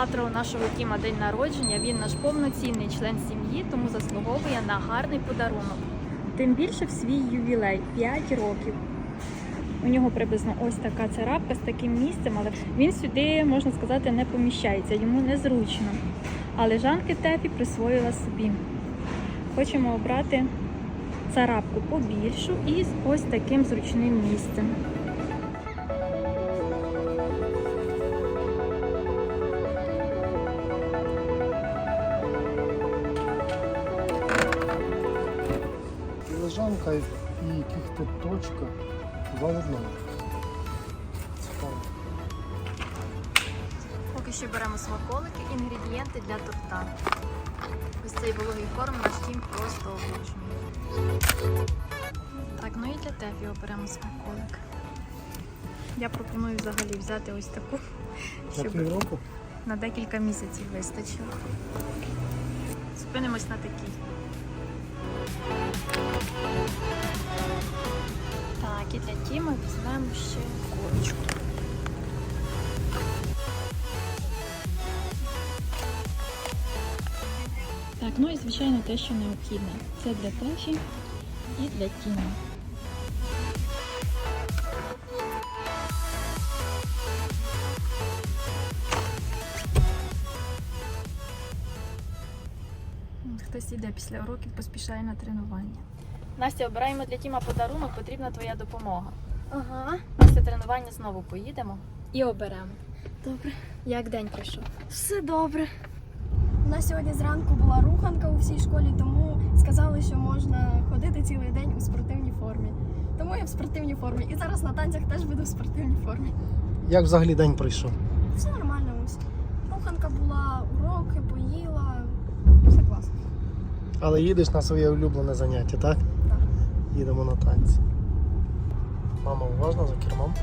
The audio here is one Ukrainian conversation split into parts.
Завтра у нашого Тіма день народження. Він наш повноцінний член сім'ї, тому заслуговує на гарний подарунок. Тим більше в свій ювілей 5 років. У нього приблизно ось така царапка з таким місцем, але він сюди, можна сказати, не поміщається, йому незручно. Але Жанки Тефі присвоїла собі. Хочемо обрати царапку побільшу і з ось таким зручним місцем. І лежанка і яких-то точка два в одному. Цікаво. Поки що беремо смаколики, інгредієнти для торта. Ось цей вологий корм наш тім просто обожнює. Так, ну і для Тефі оберемо смаколик. Я пропоную взагалі взяти ось таку, щоб півроку? на декілька місяців вистачило. Спинимось на такій. Так, і для Тіми візьмемо ще курочку. Так, ну і звичайно те, що необхідне. Це для Тефі і для Тіма. Хтось іде після уроків, поспішає на тренування. Настя, обираємо для Тіма подарунок, потрібна твоя допомога. Ага, Після тренування знову поїдемо. і оберемо. Добре. Як день пройшов? Все добре. У нас сьогодні зранку була руханка у всій школі, тому сказали, що можна ходити цілий день у спортивній формі. Тому я в спортивній формі. І зараз на танцях теж буду в спортивній формі. Як взагалі день пройшов? Все нормально ось. Руханка була, уроки, поїла. Все класно. Але їдеш на своє улюблене заняття, так? Так. Їдемо на танці. Мама уважно за кермом.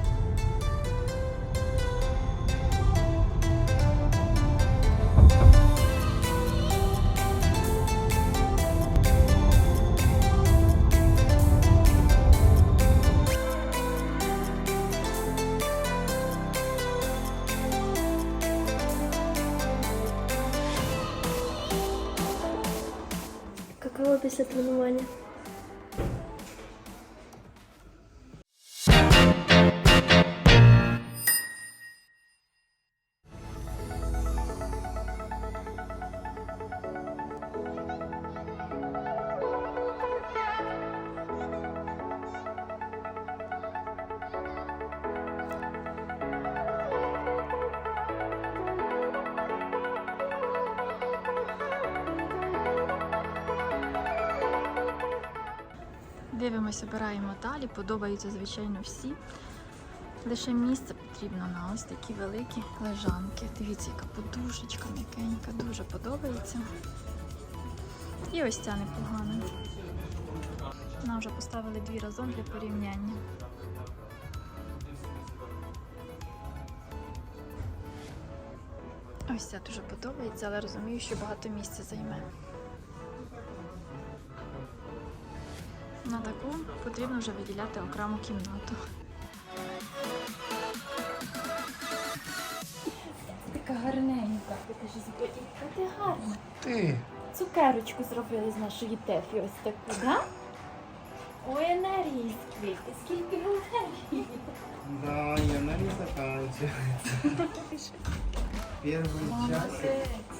Після тренування. Дивимося, обираємо далі. Подобаються, звичайно, всі. Лише місце потрібно на ось такі великі лежанки. Дивіться, яка подушечка м'якенька, дуже подобається. І ось ця непогана. Нам вже поставили дві разом для порівняння. Ось ця дуже подобається, але розумію, що багато місця займе. На таку потрібно вже виділяти окрему кімнату. Така гарненька, покажи Яка ти гарна. Ти. Цукерочку зробили з нашої тефі ось таку, да? Ой, енергії скільки, скільки енергії. Да, она не заканчивается. Первый час Молодець.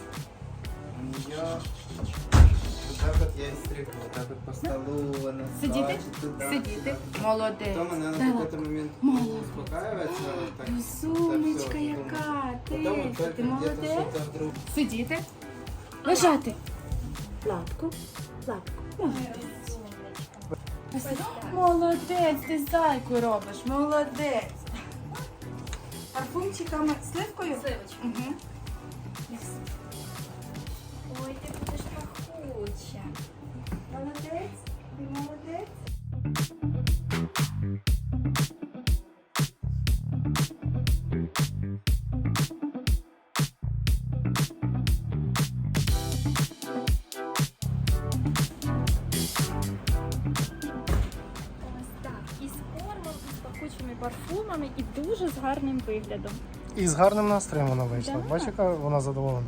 У нее так вот я и стригу, вот так вот по столу она Сидите? скачет туда, Сидите? сюда. Молодець. Потом она на Так. какой-то момент успокаивается. Вот так, Розумничка так яка, ти, Потом ти молодець. вдруг Сидіти. Лежати. Лапку. Лапку. Молодець. Молодець, ти зайку робиш, молодець. Парфумчиками сливкою? Сливочка. Угу. Ой, ти пахуча. Молодець, ти молодець. Парфумами, і дуже з гарним виглядом. І з гарним настроєм вона вийшла. Да. Бачиш, яка вона задоволена.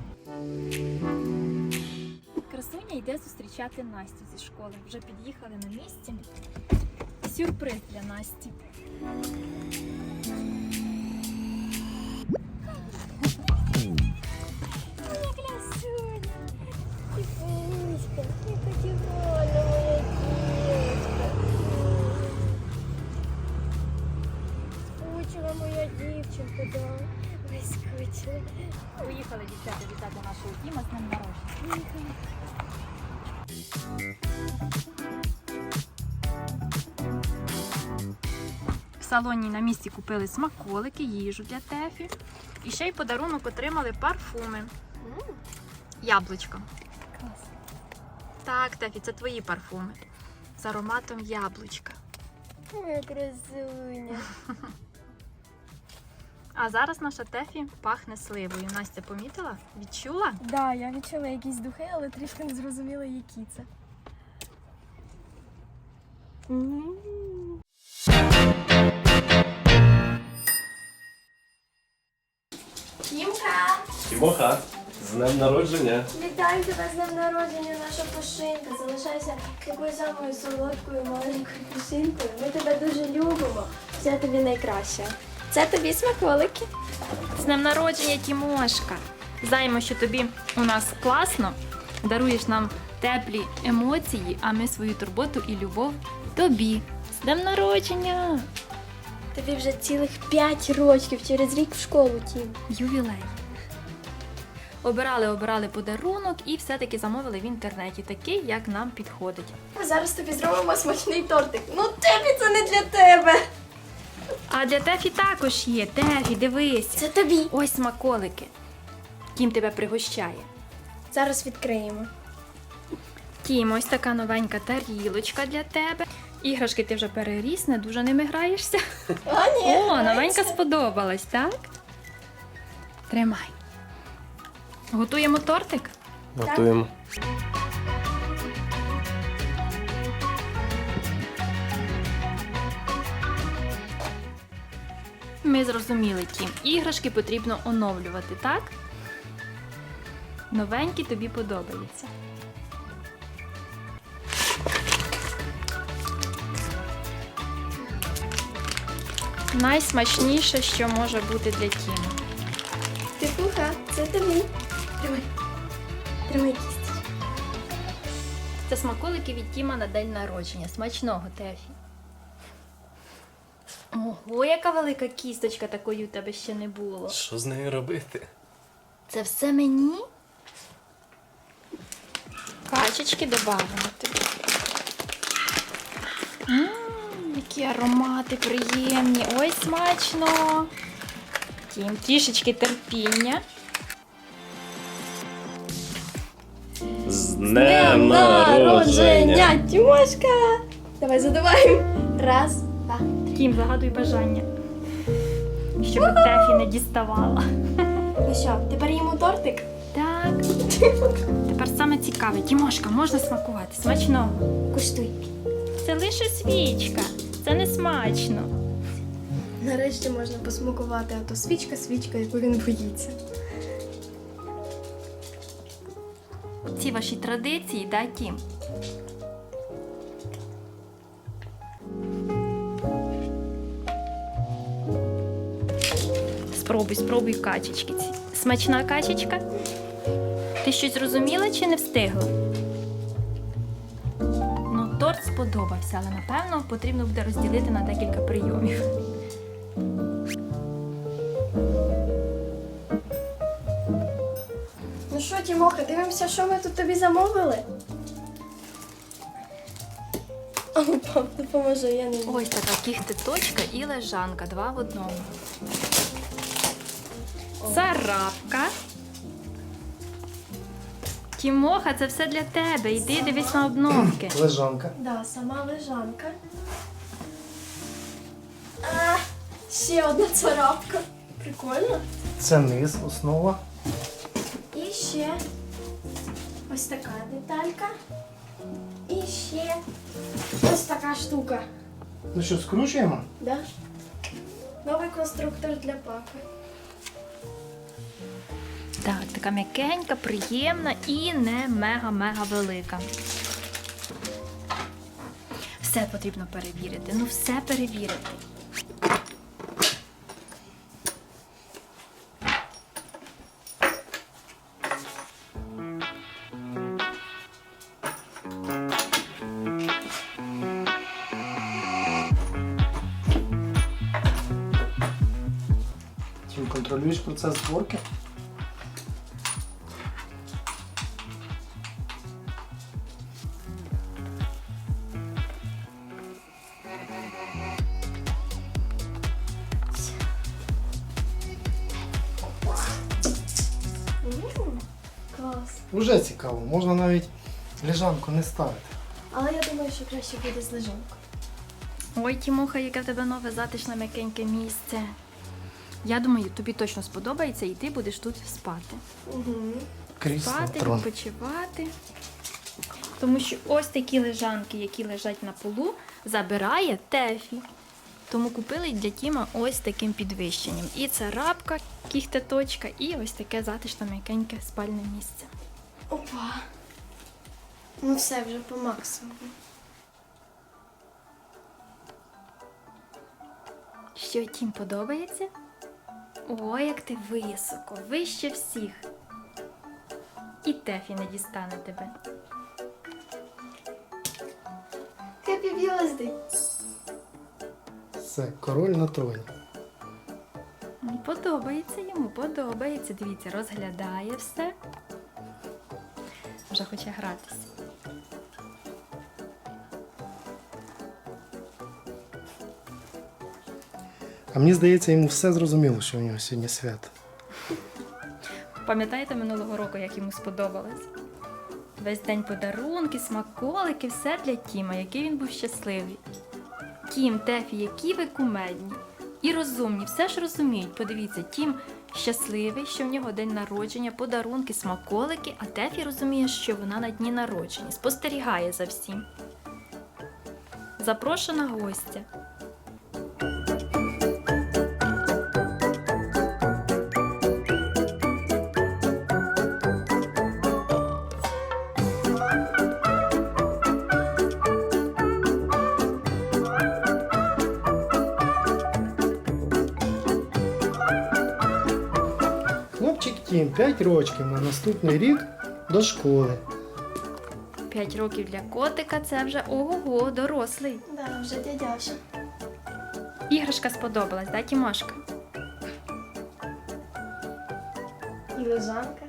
Красуня йде зустрічати Настю зі школи. Вже під'їхали на місці. Сюрприз для Насті. Красуня. Тихонечко, яка тихоня, салоні на місці купили смаколики, їжу для Тефі. І ще й подарунок отримали парфуми. Яблучко. Клас. Так, Тефі, це твої парфуми. З ароматом яблучка. Моя красуня. А зараз наша Тефі пахне сливою. Настя помітила? Відчула? Да, я відчула якісь духи, але трішки не зрозуміла, які це. Тімка! З днем народження. Вітаю тебе з днем народження, наша пушинка. Залишайся такою самою солодкою маленькою пушинкою. Ми тебе дуже любимо. Все тобі найкраще. Це тобі смаколики. З днем народження, Тімошка! Знаємо, що тобі у нас класно, даруєш нам теплі емоції, а ми свою турботу і любов тобі. З днем народження! Тобі вже цілих 5 років через рік в школу тім. Ювілей. Обирали, обирали подарунок і все-таки замовили в інтернеті такий, як нам підходить. Ми зараз тобі зробимо смачний тортик. Ну тобі це не для тебе. А для Тефі також є. Тефі, дивись. Це тобі. Ось смаколики. Кім тебе пригощає. Зараз відкриємо. Тім, ось така новенька тарілочка для тебе. Іграшки ти вже переріс, не дуже ними граєшся. А, ні. О, новенька сподобалась, так? Тримай. Готуємо тортик? Готуємо. Ми зрозуміли, Тім. Іграшки потрібно оновлювати, так? Новенькі тобі подобаються. Найсмачніше, що може бути для Тіма. Тихуха, це тобі. Тримай. Тримай кісточку. Це смаколики від Тіма на день народження. Смачного, Тефі. Ого, яка велика кісточка такої у тебе ще не було. Що з нею робити? Це все мені? Качечки додамо тобі. М, які аромати приємні. Ой, смачно. Тім, трішечки терпіння. З днем народження! Тімошка! Давай задуваємо. Раз, два. Тім, загадуй бажання. Щоб Тефі не діставала. Ну що, тепер їмо тортик? Так. Тепер саме цікаве. Тімошка, можна смакувати. Смачного. Куштуй. Це лише свічка. Це не смачно. Нарешті можна посмакувати, а то свічка, свічка, яку він боїться. Ці ваші традиції, да, Тім? Спробуй, спробуй качечки. Смачна качечка? Ти щось зрозуміла чи не встигла? Ну, торт сподобався, але напевно потрібно буде розділити на декілька прийомів. Ну дивимося, що ми тут тобі замовили? Ну, пап, допоможи, я не можу. Ось така кіхтиточка і лежанка, два в одному. Царапка. Тімоха, це все для тебе. Йди дивись на обновки. Лежанка. Да, сама лежанка. А, ще одна царапка. Прикольно. Це низ, основа. І ще ось така деталька. І ще ось така штука. Ну що, скручуємо? Да? Новий конструктор для папи. Так, така м'якенька, приємна і не мега-мега велика. Все потрібно перевірити. Ну, все перевірити. Контролюєш процес зборки? Клас. Уже цікаво, можна навіть лежанку не ставити. Але я думаю, що краще буде з лежанкою. Ой, Тімоха, яке в тебе нове затишне м'якеньке місце. Я думаю, тобі точно сподобається, і ти будеш тут спати. Угу. Крісло, Спати, трон. відпочивати. Тому що ось такі лежанки, які лежать на полу, забирає Тефі. Тому купили для Тіма ось таким підвищенням. І це рабка, кіхтеточка, і ось таке затишне м'якеньке спальне місце. Опа. Ну все вже по максимуму. Що Тім подобається? Ой, як ти високо, вище всіх. І Тефі не дістане тебе. Happy birthday! Все, король на троні. Ну, Подобається йому, подобається. Дивіться, розглядає все. Вже хоче гратися. Мені здається, йому все зрозуміло, що у нього сьогодні свято. Пам'ятаєте минулого року, як йому сподобалось? Весь день подарунки, смаколики, все для Тіма, який він був щасливий. Тім, Тефі, які ви кумедні і розумні, все ж розуміють. Подивіться, Тім щасливий, що в нього день народження, подарунки, смаколики, а Тефі розуміє, що вона на дні народження, спостерігає за всім. Запрошена гостя. 5 років на наступний рік до школи. 5 років для котика це вже ого-го, дорослий. Да, вже дядяша. Іграшка сподобалась, да, Тімошка? І лежанка.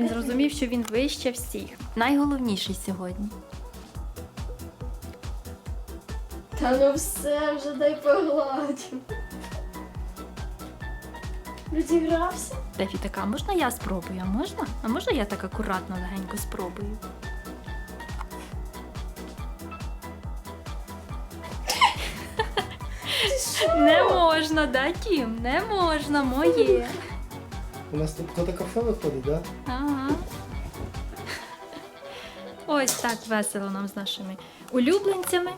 Він зрозумів, що він вище всіх. Найголовніший сьогодні. Та ну все, вже дай погладю. Розігрався? Тефі така, можна я спробую? А можна? А можна я так акуратно легенько спробую? Не можна, да, Тім? Не можна, моє. У нас тут кота кафе виходить, так? Да? Ага. Ось так весело нам з нашими улюбленцями.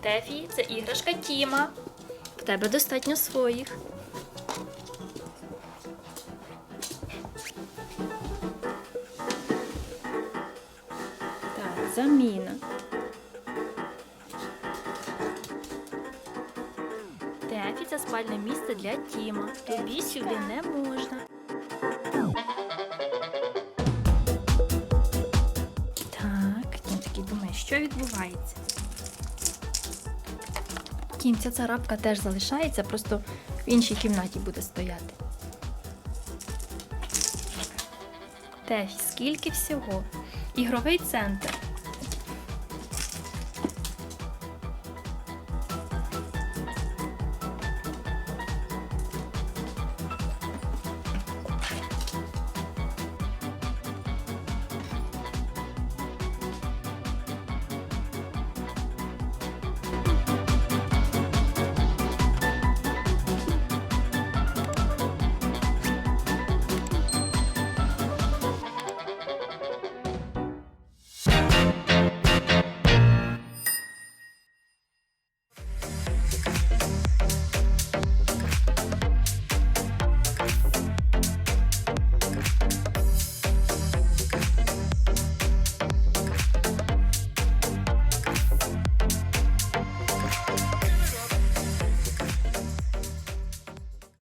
Тефі, це іграшка Тіма. В тебе достатньо своїх. Так, заміна. Спальне місце для Тіма. Тобі сюди не можна. Так, Тім такий думає, що відбувається. Тім, ця царапка теж залишається, просто в іншій кімнаті буде стояти. Тефі, скільки всього? Ігровий центр.